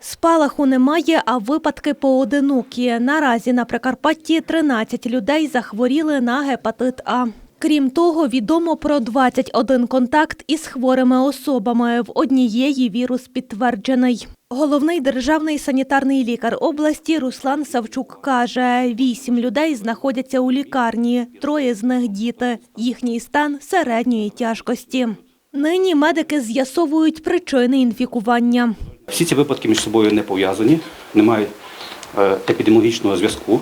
Спалаху немає, а випадки поодинокі. Наразі на Прикарпатті 13 людей захворіли на гепатит А. Крім того, відомо про 21 контакт із хворими особами. В однієї вірус підтверджений. Головний державний санітарний лікар області Руслан Савчук каже, вісім людей знаходяться у лікарні, троє з них діти. Їхній стан середньої тяжкості. Нині медики з'ясовують причини інфікування. Всі ці випадки між собою не пов'язані, не мають е, епідеміологічного зв'язку.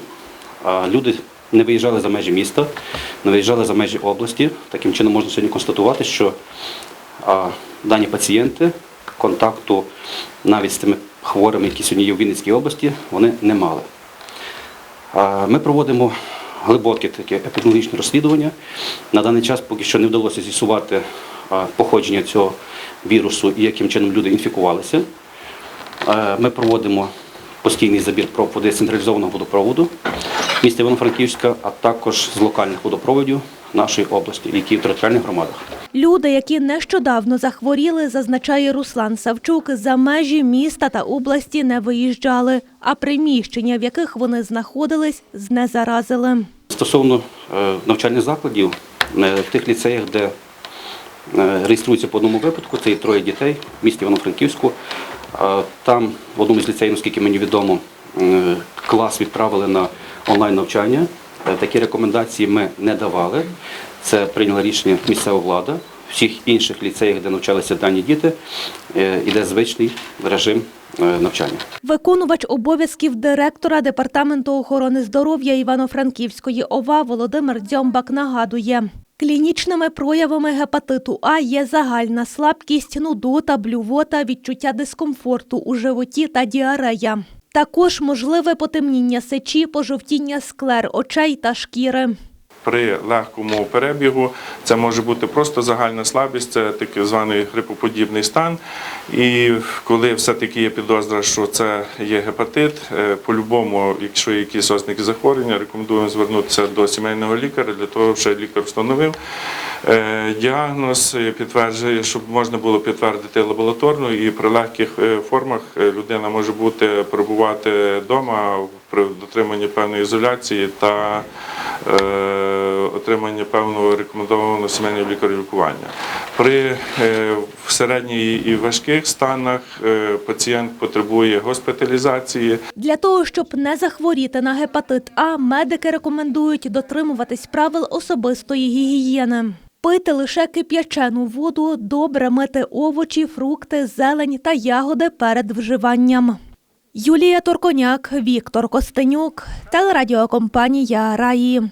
Люди не виїжджали за межі міста, не виїжджали за межі області. Таким чином можна сьогодні констатувати, що дані пацієнти контакту навіть з тими хворими, які сьогодні є в Вінницькій області, вони не мали. Ми проводимо глибоке таке епідеміологічне розслідування. На даний час поки що не вдалося з'ясувати походження цього вірусу і яким чином люди інфікувалися. Е, Ми проводимо постійний забір проб води з централізованого водопроводу міста Івано-Франківська, а також з локальних водопроводів нашої області, які в територіальних громадах. Люди, які нещодавно захворіли, зазначає Руслан Савчук, за межі міста та області не виїжджали, а приміщення, в яких вони знаходились, знезаразили. Стосовно е, навчальних закладів, е, в тих ліцеях, де реєструються по одному випадку, це є троє дітей в місті Івано-Франківську. Там в одному з ліцеїв, наскільки мені відомо, е, клас відправили на онлайн-навчання. Е, Такі рекомендації ми не давали. Це прийняла рішення місцева влада. В всіх інших ліцеях, де навчалися дані діти, е, іде звичний режим навчання. Виконувач обов'язків директора Департаменту охорони здоров'я Івано-Франківської ОВА Володимир Дзьомбак нагадує, клінічними проявами гепатиту А є загальна слабкість, нудота, блювота, відчуття дискомфорту у животі та діарея. Також можливе потемніння сечі, пожовтіння склер очей та шкіри. При легкому перебігу це може бути просто загальна слабість, це так званий грипоподібний стан. І коли все-таки є підозра, що це є гепатит, е, по-любому, якщо є якісь ознаки захворювання, рекомендуємо звернутися до сімейного лікаря для того, щоб лікар встановив е, діагноз, підтверджує, щоб можна було підтвердити лабораторно. І при легких е, формах людина може бути перебувати вдома при дотриманні певної ізоляції та отримання певного рекомендованого сімейного лікаря лікування. При е, середній і важких станах е, пацієнт потребує госпіталізації. Для того, щоб не захворіти на гепатит А, медики рекомендують дотримуватись правил особистої гігієни. Пити лише кип'ячену воду, добре мити овочі, фрукти, зелень та ягоди перед вживанням. Юлія Торконяк, Віктор Костенюк, телерадіокомпанія Раї.